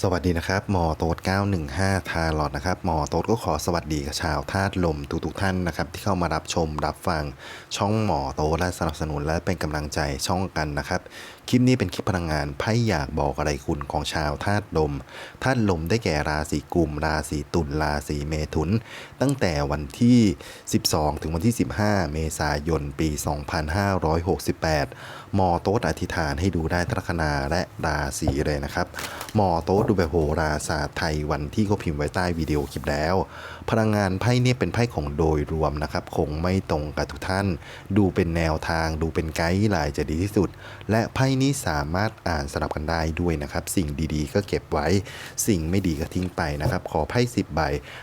สวัสดีนะครับ หมอโต๊ด915 ทาร์ลอดนะครับ หมอโต๊ดก็ขอสวัสดีกับชาวธาตุลมทุกๆท่านนะครับ ที่เข้ามารับชมรับฟังช่องหมอโต๊ดและสนับสนุนและเป็นกำลังใจช่องกันนะครับคลิปนี้เป็นคลิปพลังงานไพ่อยากบอกอะไรคุณของชาวธาตุลม ธาตุลมได้แก่ราศีกุม ราศีตุล ราศีเมถุน ตั้งแต่วันที่ 12 ถึงวันที่ 15 เมษายน ปี 2568หมอโต๊ดอธิษฐานให้ดูได้ตลัคนาและราศีเลยนะครับหมอโต๊ดดูแบบโหราศาสตร์ไทยวันที่เขาพิมพ์ไว้ใต้วิดีโอคลิปแล้วพลังงานไพ่เนี่ยเป็นไพ่ของโดยรวมนะครับคงไม่ตรงกับทุกท่าน ดูเป็นแนวทางดูเป็นไกด์ไลน์จะดีที่สุด และไพ่นี้สามารถอ่านสลับกันได้ด้วยนะครับ สิ่งดีๆ ก็เก็บไว้ สิ่งไม่ดีก็ทิ้งไปนะครับ ขอไพ่สิบใบ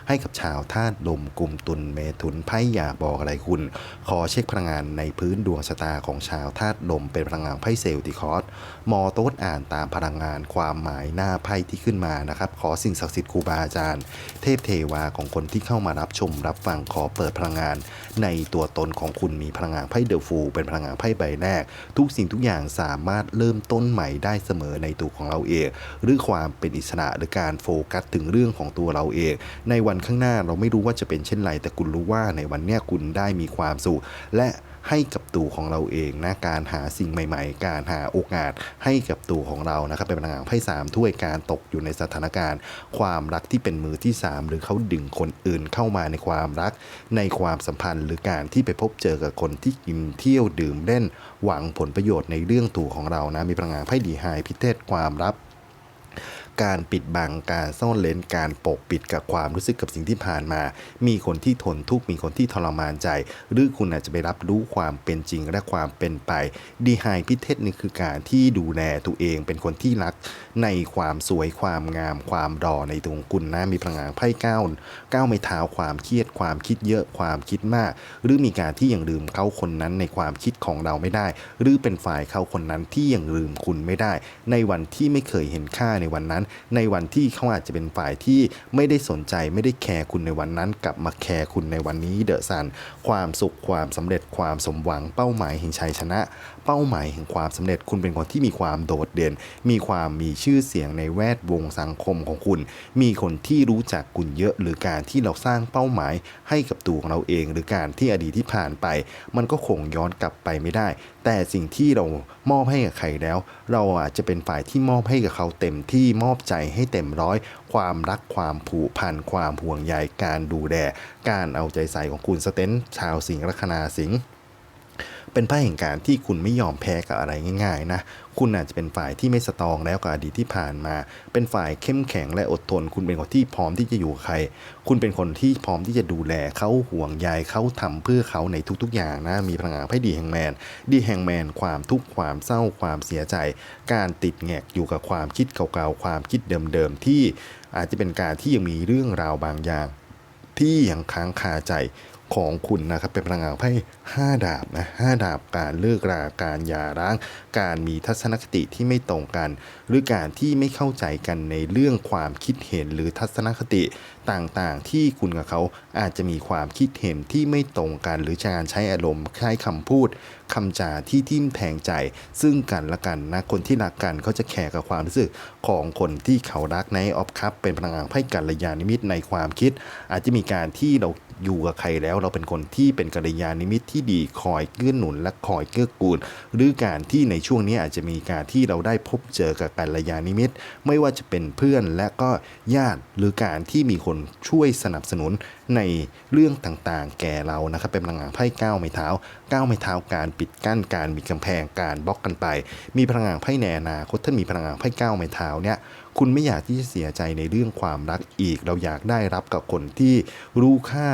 ให้กับชาวธาตุลมกลุ่มตุลเมถุนไพ่อยากบอกอะไรคุณ ขอเช็คพลังงานในพื้นดวงชะตาของชาวธาตุลมเป็นพลังงานไพ่เซลติคอสมอโต๊ดอ่านตามพลังงานความหมายหน้าไพ่ที่ขึ้นมานะครับ ขอสิ่งศักดิ์สิทธิ์ครูบาอาจารย์ เทพเทวาของคนที่เข้ามารับชมรับฟังขอเปิดพลังงาน ในตัวตนของคุณมีพลังงานไพ่เดอะฟูเป็นพลังงานไพ่ใบแรก ทุกสิ่งทุกอย่างสามารถเริ่มต้นใหม่ได้เสมอในตัวของเราเองหรือความเป็นอิสระหรือการโฟกัสถึงเรื่องของตัวเราเอง ในวันข้างหน้าเราไม่รู้ว่าจะเป็นเช่นไร แต่คุณรู้ว่าในวันเนี้ยคุณได้มีความสุขและให้กับตัวของเราเองนะการหาสิ่งใหม่ ๆ การหาโอกาสให้กับตัวของเรานะครับเป็นพลังงานไพ่สามถ้วยการตกอยู่ในสถานการณ์ ความรักที่เป็นมือที่ 3 หรือเขาดึงคนอื่นเข้ามาในความรัก ในความสัมพันธ์ หรือการที่ไปพบเจอกับคนที่กินเที่ยวดื่มเล่น หวังผลประโยชน์ในเรื่องตัวของเรานะมีพลังงานไพ่ดีไฮพิเทศความลับการปิดบังการซ่อนเลนการปกปิดกับความรู้สึกกับสิ่งที่ผ่านมา มีคนที่ทนทุกข์มีคนที่ทรมานใจ หรือคุณอาจจะไปรับรู้ความเป็นจริงและความเป็นไป ดีไฮพิเทศนี่คือการที่ดูแลตัวเองเป็นคนที่รัก ในความสวยความงามความรอในตัวงคุณนะมีพลังงานไพ่เก้าเก้าไม้เท้าความเครียดความคิดเยอะความคิดมาก หรือมีการที่ยังลืมเขาคนนั้นในความคิดของเราไม่ได้ หรือเป็นฝ่ายเขาคนนั้นที่ยังลืมคุณไม่ได้ ในวันที่ไม่เคยเห็นค่าในวันนั้น ในวันที่เขาอาจจะเป็นฝ่ายที่ไม่ได้สนใจไม่ได้แคร์คุณในวันนั้น กลับมาแคร์คุณในวันนี้เดอะซันความสุขความสำเร็จความสมหวังเป้าหมายแห่งชัยชนะ เป้าหมายแห่งความสำเร็จ คุณเป็นคนที่มีความโดดเด่น มีความมีชื่อเสียงในแวดวงสังคมของคุณ มีคนที่รู้จักคุณเยอะ หรือการที่เราสร้างเป้าหมายให้กับตัวของเราเอง หรือการที่อดีตที่ผ่านไป มันก็คงย้อนกลับไปไม่ได้ แต่สิ่งที่เรามอบให้กับใครแล้ว เราอาจจะเป็นฝ่ายที่มอบให้กับเขาเต็มที่มอบใจให้เต็มร้อย ความรักความผูกพันความห่วงใยการดูแลการเอาใจใส่ของคุณสเตนชาวสิงห์ลัคนาสิงห์ เป็นไพ่แห่งการที่คุณไม่ยอมแพ้กับอะไรง่ายๆนะคุณอาจจะเป็นฝ่ายที่ไม่สตองแล้วกับอดีตที่ผ่านมา เป็นฝ่ายเข้มแข็งและอดทน คุณเป็นคนที่พร้อมที่จะอยู่กับใคร คุณเป็นคนที่พร้อมที่จะดูแลเขาห่วงใยเขาทำเพื่อเขาในทุกๆ อย่างนะ มีพลังงานไพ่ดีแห่งแมน ดีแห่งแมน ความทุกข์ความเศร้าความเสียใจ การติดแงกอยู่กับความคิดเก่าๆ ความคิดเดิมๆ ที่อาจจะเป็นการที่ยังมีเรื่องราวบางอย่างที่ยังค้างคาใจ ของคุณนะครับเป็นพลังงานไพ่ห้าดาบนะห้าดาบการเลิกราการหย่าร้าง การมีทัศนคติที่ไม่ตรงกัน หรือการที่ไม่เข้าใจกันในเรื่องความคิดเห็นหรือทัศนคติต่างๆ ที่คุณกับเขาอาจจะมีความคิดเห็นที่ไม่ตรงกัน หรือการใช้อารมณ์ใช้คำพูดคำจาที่ทิ่มแทงใจ ซึ่งกันและกันนะคนที่รักกันเขาจะแคร์กับความรู้สึกของคนที่เขารักในออฟคัพเป็นพลังงานไพ่กัลยาณมิตรในความคิด อาจจะมีการที่เราอยู่กับใครแล้วเราเป็นคนที่เป็นกัลยาณมิตรที่ดีคอยเกื้อหนุนและคอยเกื้อกูล หรือการที่ในช่วงนี้อาจจะมีการที่เราได้พบเจอกับกัลยาณมิตร ไม่ว่าจะเป็นเพื่อนและก็ญาติหรือการที่มีคนช่วยสนับสนุนในเรื่องต่างๆ แก่เรานะครับเป็นพลังงานไพ่ก้าวไม้เท้าก้าวไม้เท้าการปิดกั้นการมีกำแพงการบล็อกกันไป มีพลังงานไพ่แนนาคตท่านมีพลังงานไพ่ก้าวไม้เท้าเนี่ยคุณไม่อยากที่จะเสียใจในเรื่องความรักอีก เราอยากได้รับกับคนที่รู้ค่า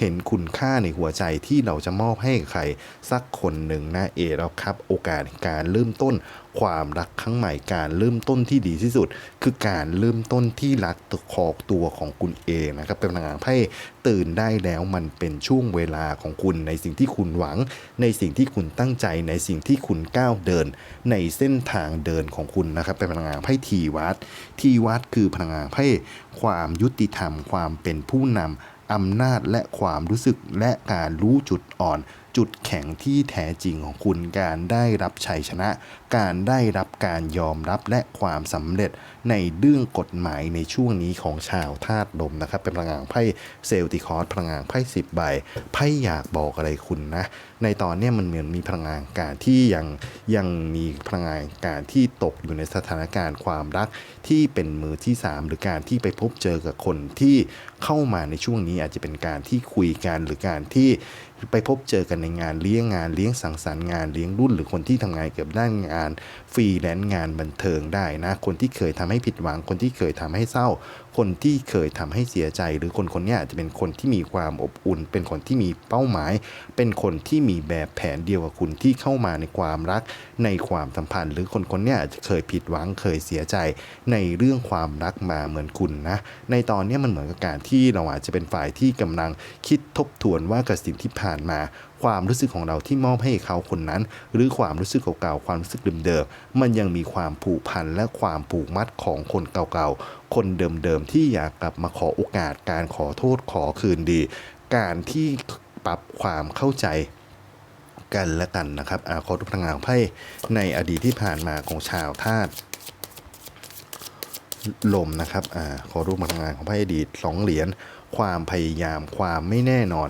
เห็นคุณค่าในหัวใจที่เราจะมอบให้ใครสักคนหนึ่งนะเอแล้วครับ โอกาสการเริ่มต้นความรักครั้งใหม่การเริ่มต้นที่ดีที่สุด คือการเริ่มต้นที่รักตัวขอกตัวของคุณเองนะครับเป็นพลังงานไพ่ตื่นได้แล้วมันเป็นช่วงเวลาของคุณในสิ่งที่คุณหวัง ในสิ่งที่คุณตั้งใจในสิ่งที่คุณก้าวเดิน ในเส้นทางเดินของคุณนะครับเป็นพลังงานไพ่ทีวัดทีวัดคือพลังงานไพ่ความยุติธรรม ความเป็นผู้นำ อำนาจและความรู้สึกและการรู้จุดอ่อนจุดแข็งที่แท้จริงของคุณการได้รับชัยชนะ การได้รับการยอมรับและความสำเร็จในเรื่องกฎหมายในช่วงนี้ของชาวธาตุลมนะครับ เป็นพลังงานไพ่เซลติคอร์สพลังงานไพ่สิบใบไพ่อยากบอกอะไรคุณนะ ในตอนนี้มันเหมือนมีพลังงานการที่ยังยังมีพลังงานการที่ตกอยู่ในสถานการณ์ความรักที่เป็นมือที่ 3 หรือการที่ไปพบเจอกับคนที่เข้ามาในช่วงนี้อาจจะเป็นการที่คุยกันหรือการที่ ไปพบเจอกันในงานเลี้ยงงานเลี้ยงสังสรรค์งานเลี้ยงรุ่น หรือคนที่ทำงานเกี่ยวกับด้านงานฟรีแลนซ์งานบันเทิงได้นะ คนที่เคยทำให้ผิดหวังคนที่เคยทำให้เศร้า คนที่เคยทำให้เสียใจ หรือคนคนนี้อาจจะเป็นคนที่มีความอบอุ่น เป็นคนที่มีเป้าหมาย เป็นคนที่มีแบบแผนเดียวกับคุณที่เข้ามาในความรัก ในความสัมพันธ์ หรือคนคนนี้อาจจะเคยผิดหวังเคยเสียใจ ในเรื่องความรักมาเหมือนคุณนะ ในตอนนี้มันเหมือนกับการที่เราอาจจะเป็นฝ่ายที่กำลังคิดทบทวนว่ากับสิ่งที่ผ่านมา ความรู้สึกของเราที่มอบให้เขาคนนั้น หรือความรู้สึกเก่าๆความรู้สึกเดิมๆมันยังมีความผูกพันและความผูกมัดของคนเก่าๆคนเดิมๆที่อยากกลับมาขอโอกาสการขอโทษขอคืนดี การที่ปรับความเข้าใจกันและกันนะครับอาขอทุพลังงานของไพ่ในอดีตที่ผ่านมาของชาวธาตุลมนะครับอาขอรูปพลังงานของไพ่อดีตสองเหรียญความพยายามความไม่แน่นอน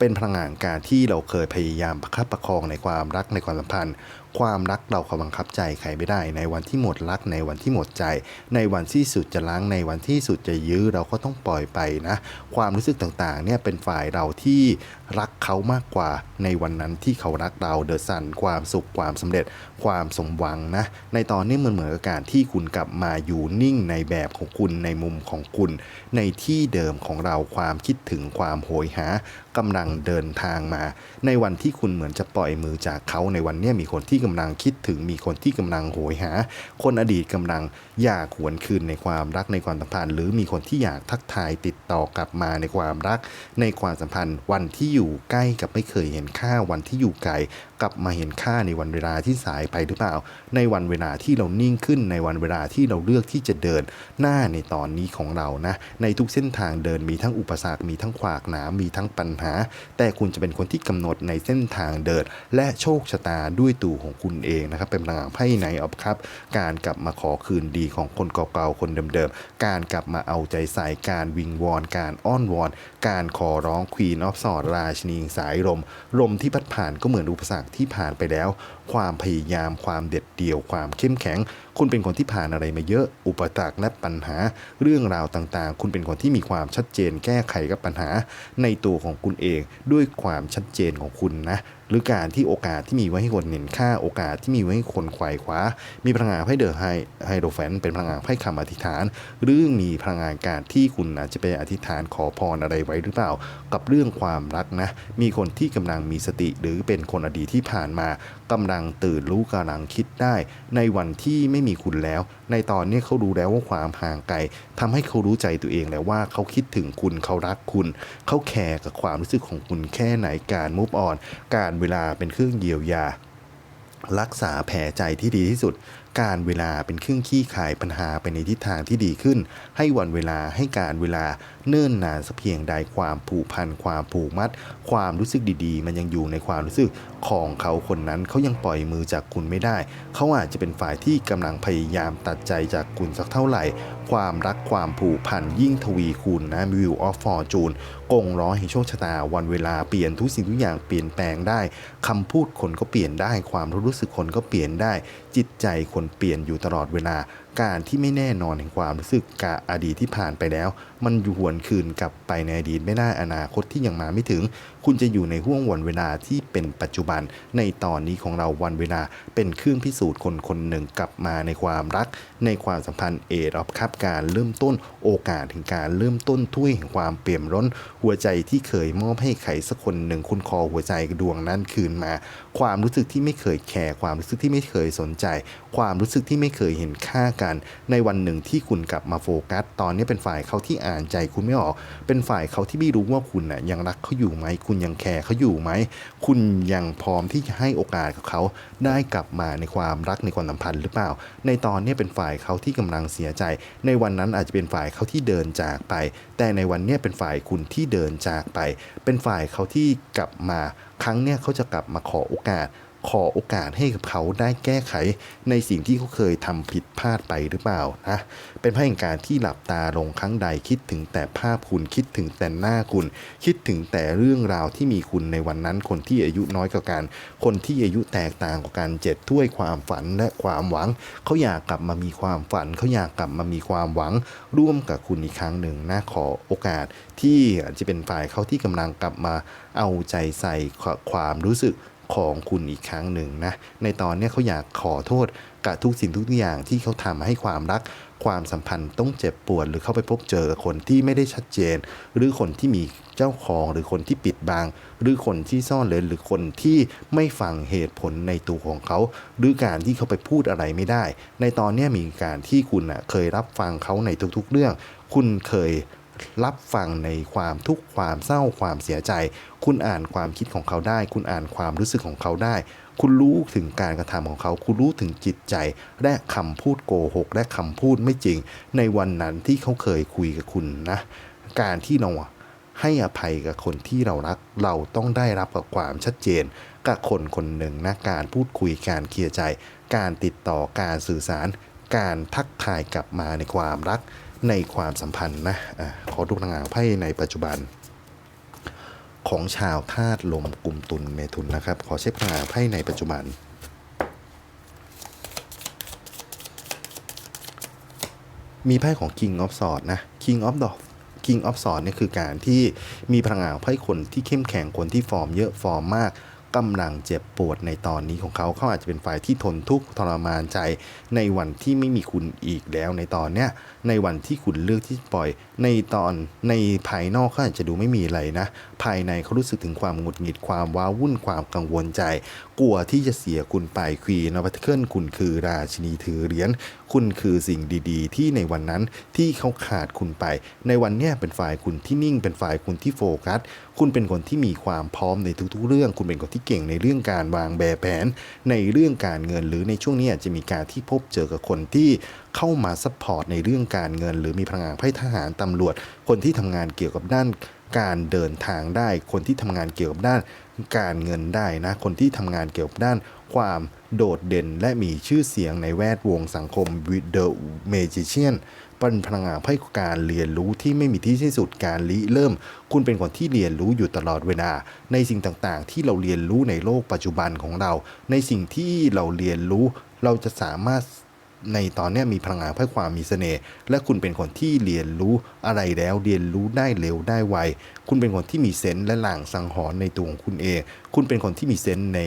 เป็นพลังงานการที่เราเคยพยายามประคับประคองในความรักในความสัมพันธ์ ความรักเราความบังคับใจใครไม่ได้ ในวันที่หมดรักในวันที่หมดใจ ในวันที่สุดจะล้างในวันที่สุดจะยื้อเราก็ต้องปล่อยไปนะ ความรู้สึกต่างๆเนี่ยเป็นฝ่ายเราที่ รักเขามากกว่าในวันนั้นที่เขารักเราเดอะซันความสุขความสำเร็จความสมหวังนะ ในตอนนี้มันเหมือนกับการที่คุณกลับมาอยู่นิ่งในแบบของคุณในมุมของคุณ ในที่เดิมของเราความคิดถึงความโหยหากำลังเดินทางมา ในวันที่คุณเหมือนจะปล่อยมือจากเขาในวันนี้มีคนที่กำลังคิดถึงมีคนที่กำลังโหยหา คนอดีตกำลังอยากหวนคืนในความรักในความสัมพันธ์ หรือมีคนที่อยากทักทายติดต่อกลับมาในความรัก ในความสัมพันธ์วันที่อยู่อยู่ใกล้กับไม่เคยเห็นค่าวันที่อยู่ไกล กลับมาเห็นค่าในวันเวลาที่สายไปหรือเปล่า ในวันเวลาที่เรานิ่งขึ้นในวันเวลาที่เราเลือกที่จะเดินหน้าในตอนนี้ของเรานะในทุกเส้นทางเดินมีทั้งอุปสรรคมีทั้งขวากหนามมีทั้งปัญหา แต่คุณจะเป็นคนที่กำหนดในเส้นทางเดิน และโชคชะตาด้วยตัวของคุณเองนะครับ เป็นพลังไพ่ในออฟครับ การกลับมาขอคืนดีของคนเก่าๆคนเดิมๆการกลับมาเอาใจใส่การวิงวอน การอ้อนวอน การขอร้องควีนออฟสอดราชินีสายลมลมที่พัดผ่านก็เหมือนอุปสรรคที่ผ่านไปแล้ว ความพยายามความเด็ดเดี่ยวความเข้มแข็ง คุณเป็นคนที่ผ่านอะไรมาเยอะ อุปสรรคและปัญหา เรื่องราวต่างๆ คุณเป็นคนที่มีความชัดเจนแก้ไขกับปัญหา ในตัวของคุณเองด้วยความชัดเจนของคุณนะ หรือการที่โอกาสที่มีไว้ให้คนเห็นค่าโอกาสที่มีไว้ให้คนควายคว้า มีพลังงานไพ่เดอไฮไฮโดรแฟนเป็นพลังงานไพ่คำอธิษฐาน หรือมีพลังงานการที่คุณอาจจะไปอธิษฐานขอพรอะไรไว้หรือเปล่า กับเรื่องความรักนะ มีคนที่กำลังมีสติหรือเป็นคนอดีตที่ผ่านมา กำลังตื่นรู้กำลังคิดได้ ในวันที่ไม่มีคุณแล้ว ในตอนนี้เขารู้แล้วว่าความห่างไกลทำให้เขารู้ใจตัวเองแล้วว่าเขาคิดถึงคุณเขารักคุณ เขาแคร์กับความรู้สึกของคุณแค่ไหนการมุฟออน การเวลาเป็นเครื่องเยียวยารักษาแผลใจที่ดีที่สุดการเวลาเป็นเครื่องขี้ขายปัญหาไปในทิศทางที่ดีขึ้น ให้วันเวลาให้การเวลาเนิ่นนานสเพียงใดความผูกพันความผูกมัด ความรู้สึกดีๆ มันยังอยู่ในความรู้สึกของเขาคนนั้นเขายังปล่อยมือจากคุณไม่ได้ เขาอาจจะเป็นฝ่ายที่กำลังพยายามตัดใจจากคุณสักเท่าไหร่ ความรักความผูกพันยิ่งทวีคูณนะวิวออฟฟอร์จูนกงร้อยให้โชคชะตาวันเวลาเปลี่ยนทุกสิ่งทุกอย่างเปลี่ยนแปลงได้คำพูดคนก็เปลี่ยนได้ ความรู้สึกคนก็เปลี่ยนได้จิตใจคนเปลี่ยนอยู่ตลอดเวลา การที่ไม่แน่นอนแห่งความรู้สึกกะอดีตที่ผ่านไปแล้ว มันอยู่หวนคืนกลับไปในอดีตไม่ได้อนาคตที่ยังมาไม่ถึง คุณจะอยู่ในห่วงวันเวลาที่เป็นปัจจุบัน ในตอนนี้ของเราวันเวลาเป็นเครื่องพิสูจน์คนคนหนึ่งกลับมาในความรัก ในความสัมพันธ์เอรอบครับการเริ่มต้นโอกาสถึงการเริ่มต้นถ้วยแห่งความเปี่ยมล้น หัวใจที่เคยมอบให้ใครสักคนหนึ่งคุณคอหัวใจดวงนั้นคืนมา ความรู้สึกที่ไม่เคยแคร์ความรู้สึกที่ไม่เคยสนใจ ความรู้สึกที่ไม่เคยเห็นค่ากัน ในวันหนึ่งที่คุณกลับมาโฟกัส ตอนนี้เป็นฝ่ายเขาที่ออ่านใจคุณไม่ออก เป็นฝ่ายเขาที่ไม่รู้ว่าคุณน่ะยังรักเขาอยู่ไหม คุณยังแคร์เขาอยู่ไหม คุณยังพร้อมที่จะให้โอกาสกับเขาได้กลับมาในความรักในความสัมพันธ์หรือเปล่า ในตอนนี้เป็นฝ่ายเขาที่กำลังเสียใจ ในวันนั้นอาจจะเป็นฝ่ายเขาที่เดินจากไป แต่ในวันนี้เป็นฝ่ายคุณที่เดินจากไป เป็นฝ่ายเขาที่กลับมา ครั้งเนี้ยเขาจะกลับมาขอโอกาส ขอโอกาสให้กับเขาได้แก้ไขในสิ่งที่เขาเคยทำผิดพลาดไปหรือเปล่านะ เป็นไพ่แห่งการที่หลับตาลงครั้งใดคิดถึงแต่ภาพคุณคิดถึงแต่หน้าคุณ คิดถึงแต่เรื่องราวที่มีคุณในวันนั้น คนที่อายุน้อยกว่ากัน คนที่อายุแตกต่างกว่ากันเจ็ดถ้วยความฝันและความหวัง เขาอยากกลับมามีความฝัน เขาอยากกลับมามีความหวัง ร่วมกับคุณอีกครั้งหนึ่งนะขอโอกาสที่อาจจะเป็นฝ่ายเขาที่กำลังกลับมาเอาใจใส่ความรู้สึก ของคุณอีกครั้งหนึ่งนะ ในตอนนี้เขาอยากขอโทษกับทุกสิ่งทุกอย่างที่เขาทำให้ความรักความสัมพันธ์ต้องเจ็บปวดหรือเข้าไปพบเจอกับคนที่ไม่ได้ชัดเจน หรือคนที่มีเจ้าของหรือคนที่ปิดบัง หรือคนที่ซ่อนเลนหรือคนที่ไม่ฟังเหตุผลในตัวของเขา หรือการที่เขาไปพูดอะไรไม่ได้ ในตอนนี้มีการที่คุณเคยรับฟังเขาในทุกๆเรื่อง คุณเคย รับฟังในความทุกข์ความเศร้าความเสียใจ คุณอ่านความคิดของเขาได้ คุณอ่านความรู้สึกของเขาได้ คุณรู้ถึงการกระทำของเขา คุณรู้ถึงจิตใจ และคำพูดโกหก และคำพูดไม่จริง ในวันนั้นที่เขาเคยคุยกับคุณนะ การที่เราให้อภัยกับคนที่เรารัก เราต้องได้รับกับความชัดเจน กับคนคนหนึ่งนะการพูดคุยการเคลียร์ใจ การติดต่อการสื่อสาร การทักทายกลับมาในความรัก ในความสัมพันธ์นะอะขอดูพลังงานไพ่ในปัจจุบัน ของชาวธาตุลมกลุ่มตุลเมถุนนะครับ ขอเช็คพลังงานไพ่ในปัจจุบันมีไพ่ของ King of Swords นะ King of Dog King of Swords เนี่ยคือการที่มีพลังงานไพ่คนที่เข้มแข็งคนที่ฟอร์มเยอะฟอร์มมาก กำลังเจ็บปวดในตอนนี้ของเขาเขาอาจจะเป็นฝ่ายที่ทนทุกข์ทรมานใจ ในวันที่ไม่มีคุณอีกแล้วในตอนเนี้ยในวันที่คุณเลือกที่ปล่อย ในตอนในภายนอกเขาอาจจะดูไม่มีอะไรนะ ภายในเขารู้สึกถึงความหงุดหงิดความว้าวุ่นความกังวลใจ กลัวที่จะเสียคุณไปควีนอวัตเคิลคุณคือราชินีถือเหรียญคุณคือสิ่งดี ๆ ที่ในวันนั้นที่เขาขาดคุณไป ในวันเนี้ยเป็นฝ่ายคุณที่นิ่งเป็นฝ่ายคุณที่โฟกัส คุณเป็นคนที่มีความพร้อมในทุกๆ เรื่อง คุณเป็นคนที่เก่งในเรื่องการวางแบบแผน ในเรื่องการเงินหรือในช่วงนี้อาจจะมีการที่พบเจอกับคนที่เข้ามาซัพพอร์ตในเรื่องการเงิน หรือมีพลังงานไพ่ทหารตำรวจ คนที่ทำงานเกี่ยวกับด้านการเดินทางได้ คนที่ทำงานเกี่ยวกับด้านการเงินได้นะ คนที่ทำงานเกี่ยวกับด้าน ความโดดเด่นและมีชื่อเสียงในแวดวงสังคมวิดเดอร์เมจิเชียนเป็นพลังงานให้การเรียนรู้ที่ไม่มีที่สิ้นสุดการริเริ่ม คุณเป็นคนที่เรียนรู้อยู่ตลอดเวลา ในสิ่งต่างๆ ที่เราเรียนรู้ในโลกปัจจุบันของเรา ในสิ่งที่เราเรียนรู้ เราจะสามารถ ในตอนนี้มีพลังงานเพื่อความมีเสน่ห์และคุณเป็นคนที่เรียนรู้อะไรแล้วเรียนรู้ได้เร็วได้ไว คุณเป็นคนที่มีเซนส์และหลางสังหรณ์ในตัวของคุณเอง คุณเป็นคนที่มีเซนส์ใน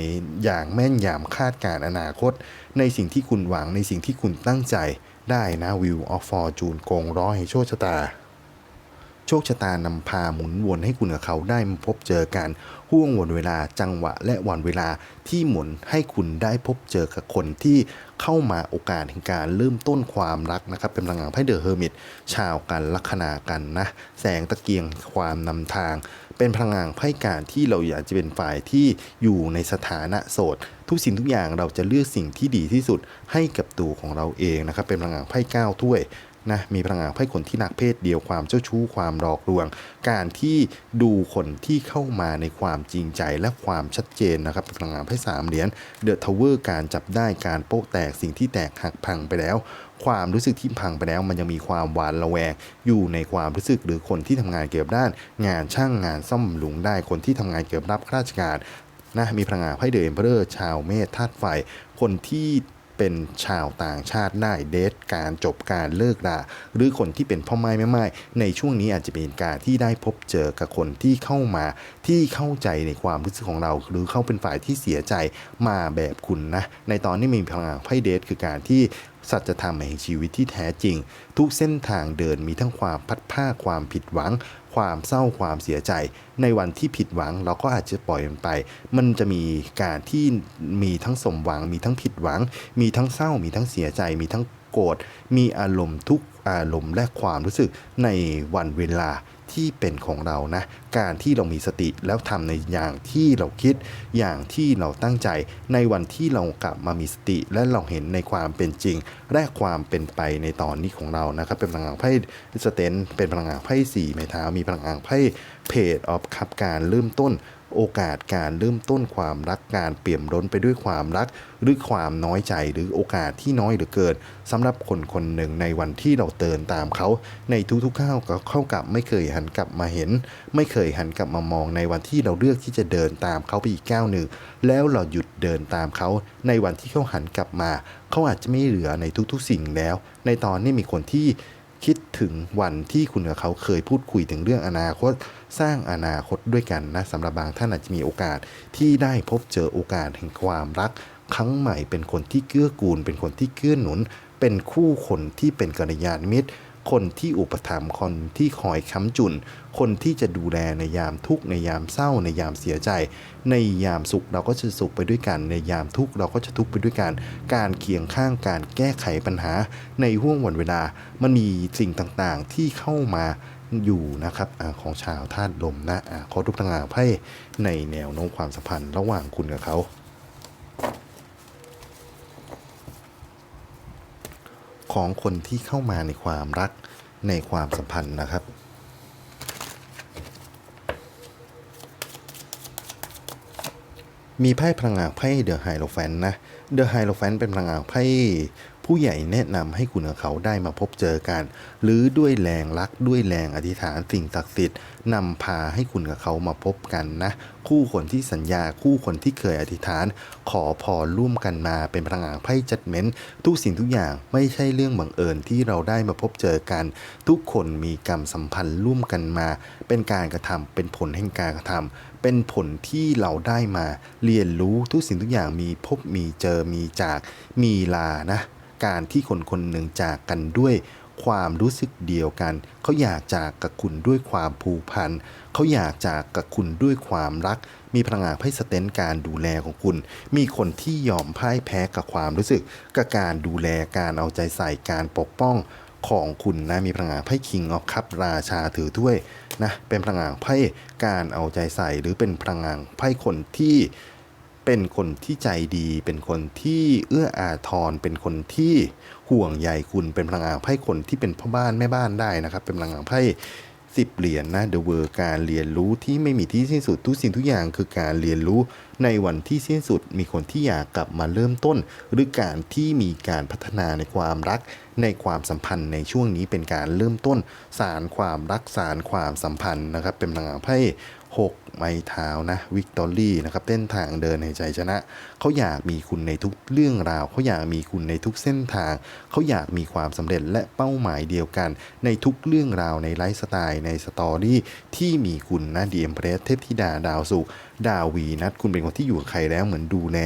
อย่างแม่นยำคาดการณ์อนาคต ในสิ่งที่คุณหวังในสิ่งที่คุณตั้งใจได้นะวิวออฟฟอร์จูนโกงร้อยให้โชคชะตาโชคชะตานำพาหมุนวนให้คุณกับเขาได้มาพบเจอกัน ห่วงวันเวลาจังหวะและวันเวลาที่หมุนให้คุณได้พบเจอกับคนที่เข้ามาโอกาสแห่งการเริ่มต้นความรักนะครับ เป็นพลังงานไพ่เดอะเฮอร์มิตชาวกันลัคนากันนะ แสงตะเกียงความนำทาง เป็นพลังงานไพ่การที่เราอยากจะเป็นฝ่ายที่อยู่ในสถานะโสดทุกสิ่งทุกอย่างเราจะเลือกสิ่งที่ดีที่สุดให้กับตัวของเราเองนะครับ เป็นพลังงานไพ่เก้าถ้วย นะมีพลังงานให้คนที่รักเพศเดียวความเจ้าชู้ความหลอกลวง การที่ดูคนที่เข้ามาในความจริงใจและความชัดเจนนะครับพลังงานให้สามเหรียญเดอะทาวเวอร์การจับได้การโป๊ะแตกสิ่งที่แตกหักพังไปแล้ว ความรู้สึกที่พังไปแล้ว มันยังมีความหวานระแวง อยู่ในความรู้สึกหรือคนที่ทำงานเกี่ยวกับด้าน งานช่างงานซ่อมบำรุงได้คนที่ทำงานเกี่ยวกับรับราชการนะมีพลังงานไพ่เดอะเอ็มเพอเรอร์ชาวเมษธาตุไฟคนที่ เป็นชาวต่างชาติได้เดทการจบการเลิกราหรือคนที่เป็นพ่อไม้แม่ไม้ในช่วงนี้อาจจะเป็นการที่ได้พบเจอกับคนที่เข้ามาที่เข้าใจในความรู้สึกของเรา หรือเข้าเป็นฝ่ายที่เสียใจมาแบบคุณนะ ในตอนนี้มีพลังงานไพ่เดทคือการที่สัจธรรมแห่งชีวิตที่แท้จริง ทุกเส้นทางเดินมีทั้งความพัดผ้าความผิดหวัง ความเศร้าความเสียใจ ในวันที่ผิดหวัง เราก็อาจจะปล่อยมันไป มันจะมีการที่มีทั้งสมหวัง มีทั้งผิดหวัง มีทั้งเศร้า มีทั้งเสียใจ มีทั้งโกรธมีอารมณ์ทุก อารมณ์และความรู้สึกในวันเวลาที่เป็นของเรานะ การที่เรามีสติแล้วทำในอย่างที่เราคิด อย่างที่เราตั้งใจ ในวันที่เรากลับมามีสติ และเราเห็นในความเป็นจริง และความเป็นไปในตอนนี้ของเรานะครับ เป็นพลังงานไพ่สเตนเป็นพลังงานไพ่สี่ไม้เท้ามีพลังงานไพ่เพจออฟคับการเริ่มต้น โอกาสการเริ่มต้นความรักการเปี่ยมล้นไปด้วยความรัก หรือความน้อยใจหรือโอกาสที่น้อยเหลือเกินสำหรับคนคนหนึ่งในวันที่เราเดินตามเขา ในทุกๆข้าวก็เข้ากับไม่เคยหันกลับมาเห็น ไม่เคยหันกลับมามองในวันที่เราเลือกที่จะเดินตามเขาไปอีกก้าวหนึ่งแล้วเราหยุดเดินตามเขา ในวันที่เขาหันกลับมา เขาอาจจะไม่เหลือในทุกๆสิ่งแล้ว ในตอนนี้มีคนที่ คิดถึงวันที่คุณกับเขาเคยพูดคุยถึงเรื่องอนาคต สร้างอนาคตด้วยกันนะสำหรับบางท่านอาจจะมีโอกาสที่ได้พบเจอโอกาสแห่งความรัก ครั้งใหม่เป็นคนที่เกื้อกูล เป็นคนที่เกื้อหนุน เป็นคู่คนที่เป็นกัลยาณมิตร คนที่อุปถัมภ์คนที่คอยค้ำจุน คนที่จะดูแลในยามทุกข์ในยามเศร้า ในยามเสียใจ ในยามสุขเราก็จะสุขไปด้วยกัน ในยามทุกข์เราก็จะทุกข์ไปด้วยกัน การเคียงข้างการแก้ไขปัญหา ในห่วงวันเวลา มันมีสิ่งต่างๆที่เข้ามาอยู่นะครับอของชาวธาตุลมนะอขอทุกทางาไพ่ในแนวโน้มความสัมพันธ์ระหว่างคุณกับเขา ของคนที่เข้ามาในความรักในความสัมพันธ์นะครับ มีไพ่พลังงานไพ่เดอะไฮโลแฟนนะ เดอะไฮโลแฟนเป็นพลังงานไพ่ ผู้ใหญ่แนะนำให้คุณกับเขาได้มาพบเจอกัน หรือด้วยแรงรักด้วยแรงอธิษฐานสิ่งศักดิ์สิทธิ์นำพาให้คุณกับเขามาพบกันนะ คู่คนที่สัญญาคู่คนที่เคยอธิษฐาน ขอพรร่วมกันมาเป็นพลังงานไพ่จัดเม้นทุกสิ่งทุกอย่างไม่ใช่เรื่องบังเอิญที่เราได้มาพบเจอกัน ทุกคนมีกรรมสัมพันธ์ร่วมกันมา เป็นการกระทำเป็นผลแห่งการกระทำเป็นผลที่เราได้มาเรียนรู้ทุกสิ่งทุกอย่างมีพบมีเจอมีจากมีลานะ การที่คนคนหนึ่งจากกันด้วยความรู้สึกเดียวกัน เขาอยากจากกับคุณด้วยความผูกพัน เขาอยากจากกับคุณด้วยความรัก มีพลังงานไพ่สเตนการดูแลของคุณ มีคนที่ยอมพ่ายแพ้กับความรู้สึก กับการดูแล การเอาใจใส่ การปกป้องของคุณนะ มีพลังงานไพ่คิงออฟคัพราชาถือถ้วยนะ เป็นพลังงานไพ่การเอาใจใส่ หรือเป็นพลังงานไพ่คนที่ เป็นคนที่ใจดี เป็นคนที่เอื้ออาทร เป็นคนที่ห่วงใยคุณ เป็นพลังงานไพ่คนที่เป็นพ่อบ้านแม่บ้านได้นะครับ เป็นพลังงานไพ่สิบเหรียญนะเดอะเวอร์การเรียนรู้ที่ไม่มีที่สิ้นสุดทุกสิ่งทุกอย่างคือการเรียนรู้ในวันที่สิ้นสุดมีคนที่อยากกลับมาเริ่มต้น หรือการที่มีการพัฒนาในความรัก ในความสัมพันธ์ในช่วงนี้เป็นการเริ่มต้น สารความรักสารความสัมพันธ์นะครับ เป็นพลังงานไพ่ หกไม้เท้านะวิกตอรี่นะครับเส้นทางเดินในใจชนะ เขาอยากมีคุณในทุกเรื่องราว เขาอยากมีคุณในทุกเส้นทาง เขาอยากมีความสำเร็จและเป้าหมายเดียวกัน ในทุกเรื่องราวในไลฟ์สไตล์ในสตอรี่ที่มีคุณนะดีเอ็มเพรสเทพธิดาดาวสุขดาวีนัทคุณเป็นคนที่อยู่กับใครแล้วเหมือนดูแล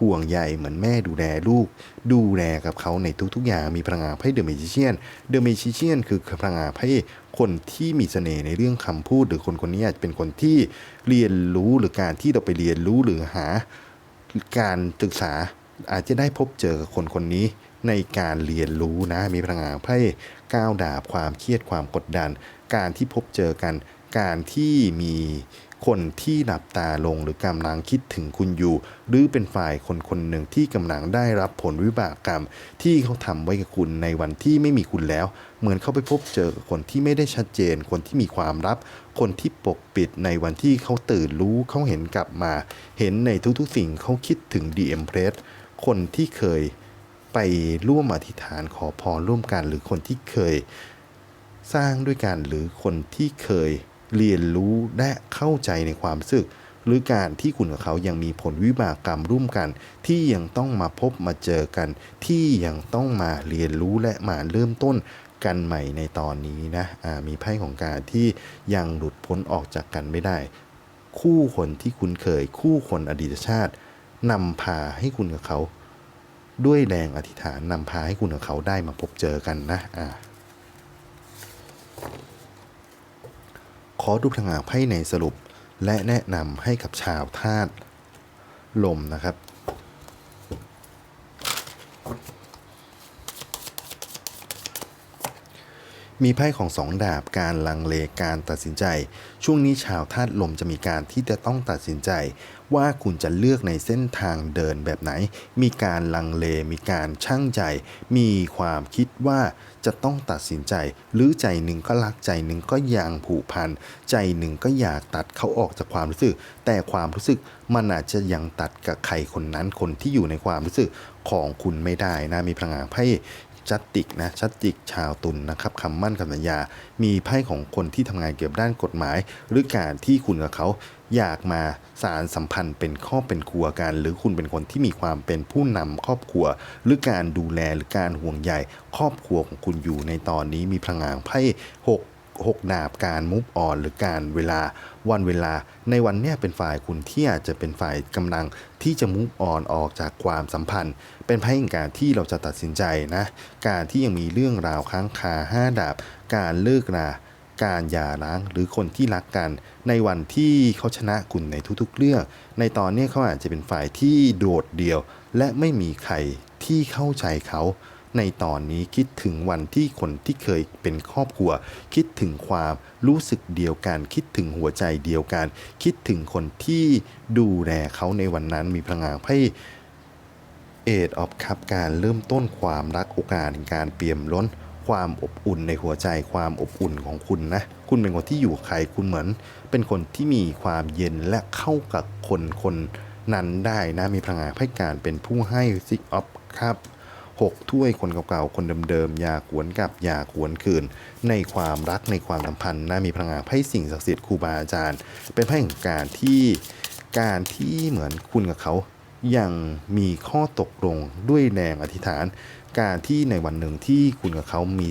ห่วงใยเหมือนแม่ดูแลลูก ดูแลกับเขาในทุกๆอย่างมีพลังงานไพ่เดอะเมจิเชียนเดอะเมจิเชียนคือพลังงานไพ่ คนที่มีเสน่ห์ในเรื่องคำพูด หรือคนคนนี้อาจจะเป็นคนที่เรียนรู้หรือการที่เราไปเรียนรู้หรือหาการศึกษาอาจจะได้พบเจอกับคนคนนี้ในการเรียนรู้นะ มีพลังงานไพ่ก้าวดาบความเครียดความกดดัน การที่พบเจอกัน การที่มี คนที่หลับตาลงหรือกำลังคิดถึงคุณอยู่ หรือเป็นฝ่ายคนคนหนึ่งที่กำลังได้รับผลวิบากกรรม ที่เขาทำไว้กับคุณในวันที่ไม่มีคุณแล้ว เหมือนเขาไปพบเจอคนที่ไม่ได้ชัดเจน คนที่มีความลับ คนที่ปกปิดในวันที่เขาตื่นรู้เขาเห็นกลับมา เห็นในทุกๆสิ่งเขาคิดถึงดีเอ็มเพรสคนที่เคยไปร่วมอธิษฐานขอพรร่วมกัน หรือคนที่เคยสร้างด้วยกันหรือคนที่เคย เรียนรู้และเข้าใจในความรู้สึก หรือการที่คุณกับเขายังมีผลวิบากกรรมร่วมกัน ที่ยังต้องมาพบมาเจอกัน ที่ยังต้องมาเรียนรู้และมาเริ่มต้นกันใหม่ในตอนนี้นะอ่ามีไพ่ของการที่ยังหลุดพ้นออกจากกันไม่ได้ คู่คนที่คุ้นเคย คู่คนอดีตชาตินำพาให้คุณกับเขา ด้วยแรงอธิษฐานนำพาให้คุณกับเขาได้มาพบเจอกันนะอ่า ขอดูพลังงานไพ่ในสรุป และแนะนำให้กับชาวธาตุลมนะครับ พ มีไพ่ของสองดาบการลังเลการตัดสินใจ ช่วงนี้ชาวธาตุลมจะมีการที่จะต้องตัดสินใจ ว่าคุณจะเลือกในเส้นทางเดินแบบไหน มีการลังเลมีการชั่งใจ มีความคิดว่าจะต้องตัดสินใจ หรือใจหนึ่งก็รักใจหนึ่งก็ยังผูกพันใจหนึ่งก็อยากตัดเขาออกจากความรู้สึก แต่ความรู้สึกมันอาจจะยังตัดกับใครคนนั้นคนที่อยู่ในความรู้สึกของคุณไม่ได้นะมีพลังงานไพ่ ชัดติกนะชัดติกชาวตุลนนะครับคำมั่นคำสัญญา มีไพ่ของคนที่ทำงานเกี่ยวกับด้านกฎหมาย หรือการที่คุณกับเขาอยากมาสารสัมพันธ์เป็นครอบเป็นครัวกัน หรือคุณเป็นคนที่มีความเป็นผู้นำครอบครัว หรือการดูแลหรือการห่วงใยครอบครัวของคุณอยู่ในตอนนี้มีพลังงานไพ่ห กหกดาบการมุฟออนหรือการเวลาวันเวลา ในวันเนี้ยเป็นฝ่ายคุณที่อาจจะเป็นฝ่ายกำลังที่จะมุฟออนออกจากความสัมพันธ์ เป็นไพ่แห่งการที่เราจะตัดสินใจนะ การที่ยังมีเรื่องราวค้างคาห้าดาบ การเลิกราการหย่าร้างหรือคนที่รักกัน ในวันที่เขาชนะคุณในทุกๆเรื่อง ในตอนนี้เขาอาจจะเป็นฝ่ายที่โดดเดี่ยว และไม่มีใครที่เข้าใจเขา ในตอนนี้คิดถึงวันที่คนที่เคยเป็นครอบครัว คิดถึงความรู้สึกเดียวกัน คิดถึงหัวใจเดียวกัน คิดถึงคนที่ดูแลเขาในวันนั้นมีพลังงานไพ่เอดออฟคับการเริ่มต้นความรักโอกาสในการเปี่ยมล้นความอบอุ่นในหัวใจความอบอุ่นของคุณนะ คุณเป็นคนที่อยู่ใครคุณเหมือน เป็นคนที่มีความเย็นและเข้ากับคนคนนั้นได้นะมีพลังงานไพ่การเป็นผู้ให้ซิกออฟครับ หกถ้วยคนเก่าๆ คนเดิมๆ อย่าหวนกลับอย่าหวนคืน ในความรักในความสัมพันธ์นะมีพลังงานไพ่สิ่งศักดิ์สิทธิ์ครูบาอาจารย์ เป็นไพ่แห่งการที่การที่เหมือนคุณกับเขายังมีข้อตกลงด้วยแรงอธิษฐาน การที่ในวันหนึ่งที่คุณกับเขามี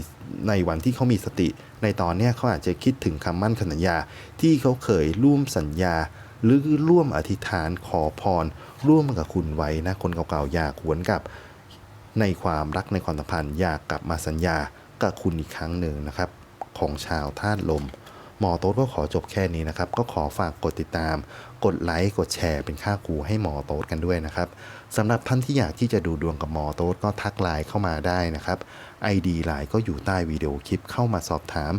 ในวันที่เขามีสติ ในตอนนี้เขาอาจจะคิดถึงคำมั่นสัญญา ที่เขาเคยร่วมสัญญา หรือร่วมอธิษฐานขอพร ร่วมกับคุณไว้นะคนเก่าๆอยากหวนกับ ในความรักในความสัมพันธ์อยากกลับมาสัญญากับคุณอีกครั้งหนึ่งนะครับ ของชาวธาตุลม หมอโต๊ดก็ขอจบแค่นี้นะครับ ก็ขอฝากกดติดตาม กดไลค์กดแชร์เป็นค่าครูให้หมอโต๊ดกันด้วยนะครับสำหรับท่านที่อยากที่จะดูดวงกับหมอโต๊ดก็ทักไลน์เข้ามาได้นะครับ ID ไลน์ก็อยู่ใต้วิดีโอคลิปเข้ามาสอบถาม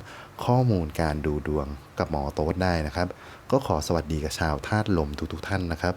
ข้อมูลการดูดวงกับหมอโต๊ดได้นะครับ ก็ขอสวัสดีกับชาวธาตุลมทุกๆท่านนะครับ